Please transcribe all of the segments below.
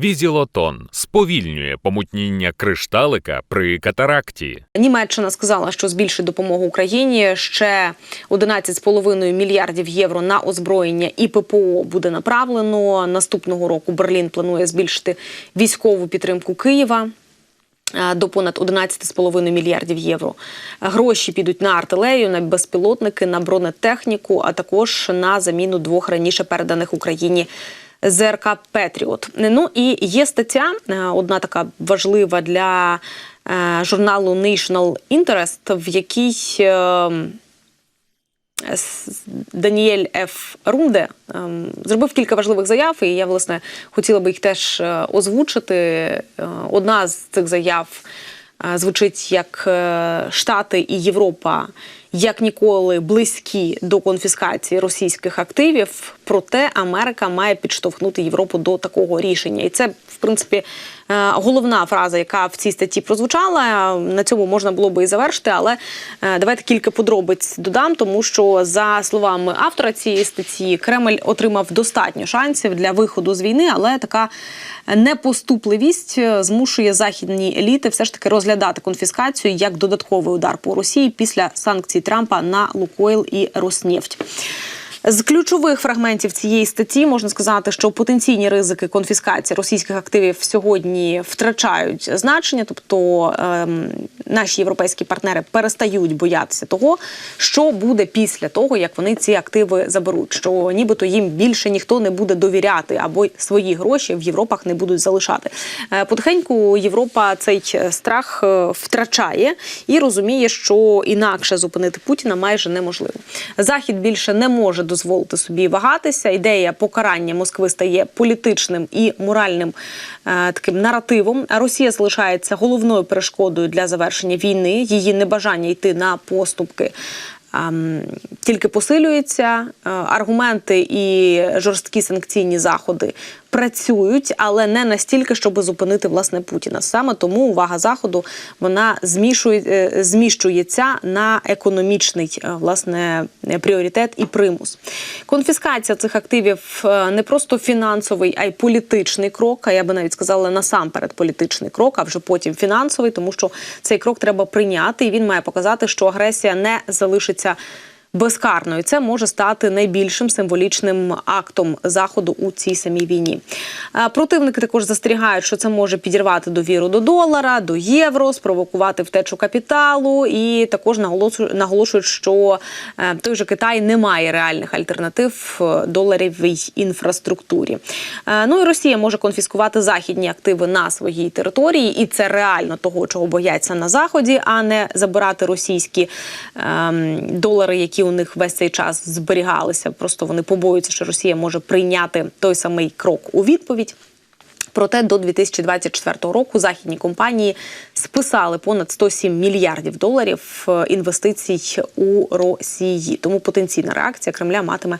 Візілотон сповільнює помутніння кришталика при катаракті. Німеччина сказала, що збільшить допомогу Україні ще 11,5 мільярдів євро на озброєння і ППО буде направлено. Наступного року Берлін планує збільшити військову підтримку Києва. е, До понад 11,5 мільярдів євро. Гроші підуть на артилерію, на безпілотники, на бронетехніку, а також на заміну двох раніше переданих Україні ЗРК Петріот. Ну і є стаття, е, одна така важлива для е, журналу National Interest, в якій е, Даніель Ф. Рунде ем, зробив кілька важливих заяв, і я власне хотіла би їх теж е, озвучити. Одна з цих заяв звучить як Штати і Європа як ніколи близькі до конфіскації російських активів. Проте Америка має підштовхнути Європу до такого рішення, і це в принципі е, головна фраза, яка в цій статті прозвучала. На цьому можна було би і завершити, але е, давайте кілька подробиць додам, тому що за словами автора цієї статті, Кремль отримав достатньо шансів для виходу з війни, але така непоступливість е, змушує західні еліти все ж таки розглядати конфіскацію як додатковий удар по Росії після санкцій Трампа на Лукойл і Роснефть. З ключових фрагментів цієї статті можна сказати, що потенційні ризики конфіскації російських активів сьогодні втрачають значення, тобто ем, наші європейські партнери перестають боятися того, що буде після того, як вони ці активи заберуть. Що нібито їм більше ніхто не буде довіряти або свої гроші в Європах не будуть залишати. Е, Потихеньку Європа цей страх е, втрачає і розуміє, що інакше зупинити Путіна майже неможливо. Захід більше не може дозволити собі вагатися. Ідея покарання Москви стає політичним і моральним е, таким наративом. Росія залишається головною перешкодою для завершення війни. Її небажання йти на поступки. Тільки посилюється Е, аргументи і жорсткі санкційні заходи працюють, але не настільки, щоб зупинити власне Путіна. Саме тому увага заходу вона е, зміщується на економічний е, власне пріоритет і примус. Конфіскація цих активів не просто фінансовий, а й політичний крок. А я би навіть сказала насамперед політичний крок, а вже потім фінансовий, тому що цей крок треба прийняти, і він має показати, що агресія не залишиться pizza. Безкарною. Це може стати найбільшим символічним актом заходу у цій самій війні. Е, Противники також застерігають, що це може підірвати довіру до долара, до євро, спровокувати втечу капіталу, і також наголошують, що е, той же Китай не має реальних альтернатив е, доларовій інфраструктурі. Ну і Росія може конфіскувати західні активи на своїй території, і це реально того, чого бояться на заході, а не забирати російські ем, долари, які у них весь цей час зберігалися. Просто вони побоюються, що Росія може прийняти той самий крок у відповідь. Проте до 2024 року західні компанії списали понад 107 мільярдів доларів е, інвестицій у Росії. Тому потенційна реакція Кремля матиме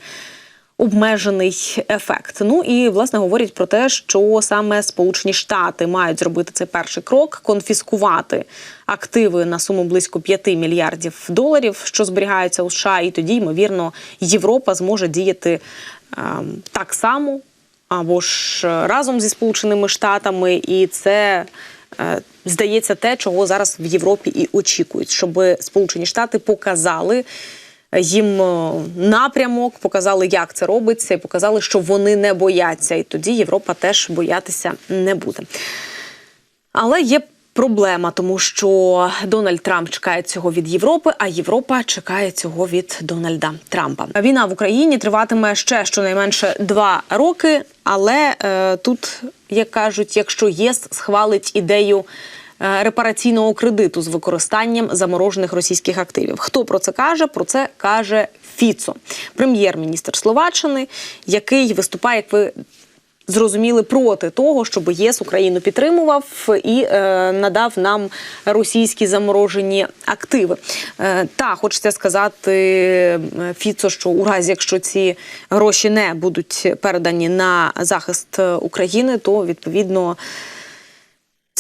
обмежений ефект. Ну і власне говорять про те, що саме Сполучені Штати мають зробити цей перший крок конфіскувати активи на суму близько 5 мільярдів доларів, що зберігаються у США, і тоді, ймовірно, Європа зможе діяти ем, так само або ж е, разом зі Сполученими Штатами, і це. е, Здається, те, чого зараз в Європі і очікують, щоб Сполучені Штати показали їм е, напрямок, показали, як це робиться, і показали, що вони не бояться. І тоді Європа теж боятися не буде. Але є проблема, тому що Дональд Трамп чекає цього від Європи, а Європа чекає цього від Дональда Трампа. Війна в Україні триватиме ще щонайменше два роки. Але е, тут, як кажуть, якщо ЄС схвалить ідею. Е, Репараційного кредиту з використанням заморожених російських активів. Хто про це каже? Про це каже Фіцо, прем'єр-міністр Словаччини, який виступає, як ви зрозуміли проти того, щоб ЄС Україну підтримував і е, надав нам російські заморожені активи. Е, та хочеться сказати е, Фіцо, що у разі, якщо ці гроші не будуть передані на захист е, України, то відповідно.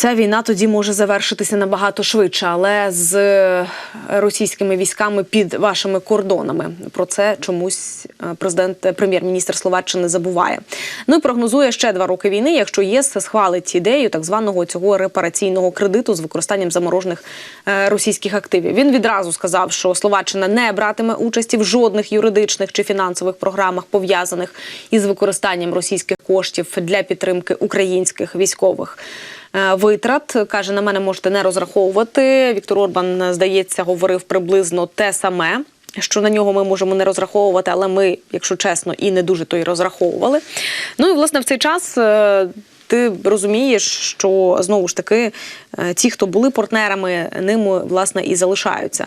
Ця війна тоді може завершитися набагато швидше, але з е, російськими військами під вашими кордонами. Про це чомусь е, президент, е, прем'єр-міністр Словаччини забуває. Ну і прогнозує ще два роки війни, якщо ЄС схвалить ідею так званого цього репараційного кредиту з використанням заморожених російських активів. Він відразу сказав, що Словаччина не братиме участі в жодних юридичних чи фінансових програмах, пов'язаних із використанням російських коштів для підтримки українських військових. Е, Витрат каже, на мене можете не розраховувати. Віктор Орбан, здається, говорив приблизно те саме. Що на нього ми можемо не розраховувати, але ми, якщо чесно, і не дуже то й розраховували. Ну і власне в цей час е, ти розумієш, що знову ж таки е, ті, хто були партнерами, ними власне і залишаються.